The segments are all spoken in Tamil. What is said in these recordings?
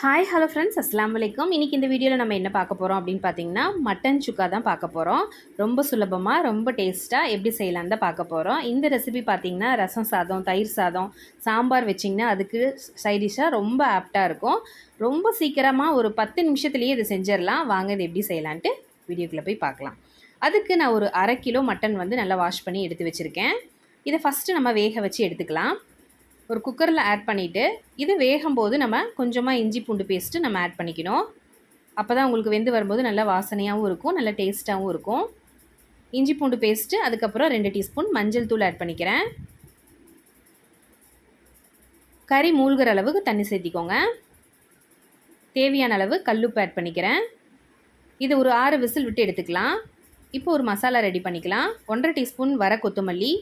ஹாய் ஹலோ ஃப்ரெண்ட்ஸ் அஸ்லாம் வலைக்கும் இன்றைக்கி இந்த வீடியோவில் நம்ம என்ன பார்க்க போகிறோம் அப்படின்னு பார்த்தீங்கன்னா மட்டன் சுக்கா தான் பார்க்க போகிறோம் ரொம்ப சுலபமாக ரொம்ப டேஸ்ட்டாக எப்படி செய்யலாம் தான் பார்க்க போகிறோம் இந்த ரெசிபி பார்த்தீங்கன்னா ரசம் சாதம் தயிர் சாதம் சாம்பார் வச்சிங்கன்னா அதுக்கு சைடிஷாக ரொம்ப ஆப்டாக இருக்கும். ரொம்ப சீக்கிரமாக ஒரு பத்து நிமிஷத்துலேயே இதை செஞ்சிடலாம். வாங்க இது எப்படி செய்யலான்ட்டு வீடியோக்குள்ளே போய் பார்க்கலாம். அதுக்கு நான் ஒரு அரை கிலோ மட்டன் வந்து நல்லா வாஷ் பண்ணி எடுத்து வச்சுருக்கேன். இதை ஃபஸ்ட்டு நம்ம வேக வச்சு எடுத்துக்கலாம். ஒரு குக்கரில் ஆட் பண்ணிவிட்டு இது வேகும்போது நம்ம கொஞ்சமாக இஞ்சி பூண்டு பேஸ்ட்டு நம்ம ஆட் பண்ணிக்கணும். அப்போ தான் உங்களுக்கு வெந்து வரும்போது நல்லா வாசனையாகவும் இருக்கும் நல்ல டேஸ்ட்டாகவும் இருக்கும். இஞ்சி பூண்டு பேஸ்ட்டு அதுக்கப்புறம் ரெண்டு டீஸ்பூன் மஞ்சள் தூள் ஆட் பண்ணிக்கிறேன். கறி மூழ்கிற அளவுக்கு தண்ணி சேர்த்திக்கோங்க. தேவையான அளவு கல்லுப்பு ஆட் பண்ணிக்கிறேன். இது ஒரு ஆறு விசில் விட்டு எடுத்துக்கலாம். இப்போ ஒரு மசாலா ரெடி பண்ணிக்கலாம். ஒன்றரை டீஸ்பூன் வர கொத்தமல்லி.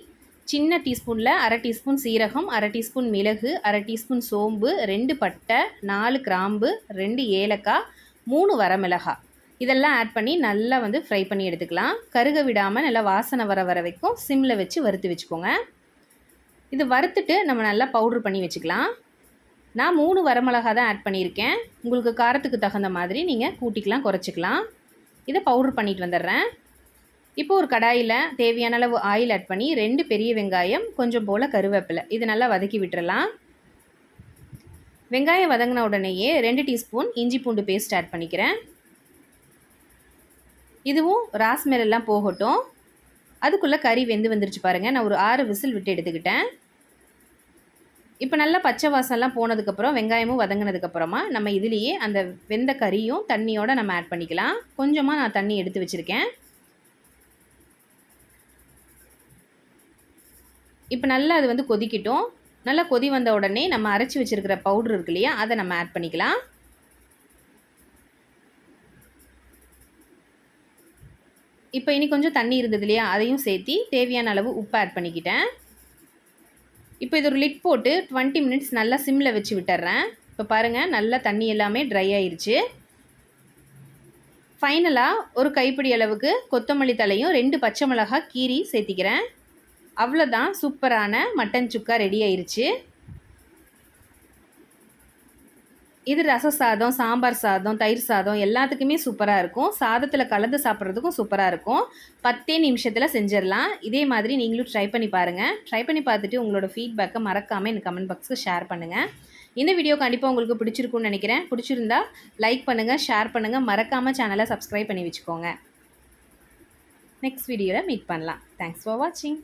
சின்ன டீஸ்பூனில் அரை டீஸ்பூன் சீரகம் அரை டீஸ்பூன் மிளகு அரை டீஸ்பூன் சோம்பு ரெண்டு பட்டை நாலு கிராம்பு ரெண்டு ஏலக்காய் மூணு வரமிளகாய். இதெல்லாம் ஆட் பண்ணி நல்லா வந்து ஃப்ரை பண்ணி எடுத்துக்கலாம். கருக விடாமல் நல்லா வாசனை வர வர வைக்கும் சிம்மில் வச்சு வறுத்து வச்சுக்கோங்க. இது வறுத்துட்டு நம்ம நல்லா பவுட்ரு பண்ணி வச்சுக்கலாம். நான் மூணு வரமிளகா தான் ஆட் பண்ணியிருக்கேன். உங்களுக்கு காரத்துக்கு தகுந்த மாதிரி நீங்கள் கூட்டிக்கலாம் குறைச்சிக்கலாம். இதை பவுட்ரு பண்ணிட்டு வந்துடுறேன். இப்போ ஒரு கடாயில் தேவையான அளவு ஆயில் ஆட் பண்ணி ரெண்டு பெரிய வெங்காயம் கொஞ்சம் போல் கருவேப்பிலை. இது நல்லா வதக்கி விட்டுறலாம். வெங்காயம் வதங்கின உடனேயே ரெண்டு டீஸ்பூன் இஞ்சி பூண்டு பேஸ்ட் ஆட் பண்ணிக்கிறேன். இதுவும் ராஸ்மெல்லாம் போகட்டும். அதுக்குள்ளே கறி வெந்து வந்துருச்சு பாருங்கள் நான் ஒரு ஆறு விசில் விட்டு எடுத்துக்கிட்டேன். இப்போ நல்லா பச்சை வாசம்லாம் போனதுக்கப்புறம் வெங்காயமும் வதங்கினதுக்கப்புறமா நம்ம இதுலேயே அந்த வெந்த கறியும் தண்ணியோடு நம்ம ஆட் பண்ணிக்கலாம். கொஞ்சமாக நான் தண்ணி எடுத்து வச்சுருக்கேன். இப்போ நல்லா அது வந்து கொதிக்கட்டும். நல்லா கொதி வந்த உடனே நம்ம அரைச்சி வச்சுருக்கிற பவுட்ரு இருக்கு இல்லையா அதை நம்ம ஆட் பண்ணிக்கலாம். இப்போ இனி கொஞ்சம் தண்ணி இருந்தது இல்லையா அதையும் சேர்த்தி தேவையான அளவு உப்பு ஆட் பண்ணிக்கிட்டேன். இப்போ இது ஒரு லிட் போட்டு டுவெண்ட்டி மினிட்ஸ் நல்லா சிம்மில் வச்சு விட்டுறேன். இப்போ பாருங்கள் நல்லா தண்ணி எல்லாமே ட்ரை ஆயிடுச்சு ஃபைனலாக ஒரு கைப்பிடி அளவுக்கு கொத்தமல்லி தலையும் ரெண்டு பச்சை மிளகாய் கீரி சேர்த்திக்கிறேன். அவ்வளோதான் சூப்பரான மட்டன் சுக்கா ரெடி ஆயிடுச்சு இது ரச சாதம் சாம்பார் சாதம் தயிர் சாதம் எல்லாத்துக்குமே சூப்பராக இருக்கும். சாதத்தில் கலந்து சாப்பிட்றதுக்கும் சூப்பராக இருக்கும். பத்தே நிமிஷத்தில் செஞ்சிடலாம். இதே மாதிரி நீங்களும் ட்ரை பண்ணி பாருங்கள் ட்ரை பண்ணி பார்த்துட்டு உங்களோட ஃபீட்பேக்கை மறக்காமல் எனக்கு கமெண்ட் பாக்ஸுக்கு ஷேர் பண்ணுங்கள் இந்த வீடியோ கண்டிப்பாக உங்களுக்கு பிடிச்சிருக்குன்னு நினைக்கிறேன். பிடிச்சிருந்தா லைக் பண்ணுங்கள் ஷேர் பண்ணுங்கள் மறக்காமல் சேனலை சப்ஸ்கிரைப் பண்ணி வச்சுக்கோங்க. நெக்ஸ்ட் வீடியோவில் மீட் பண்ணலாம். தேங்க்ஸ் ஃபார் வாட்சிங்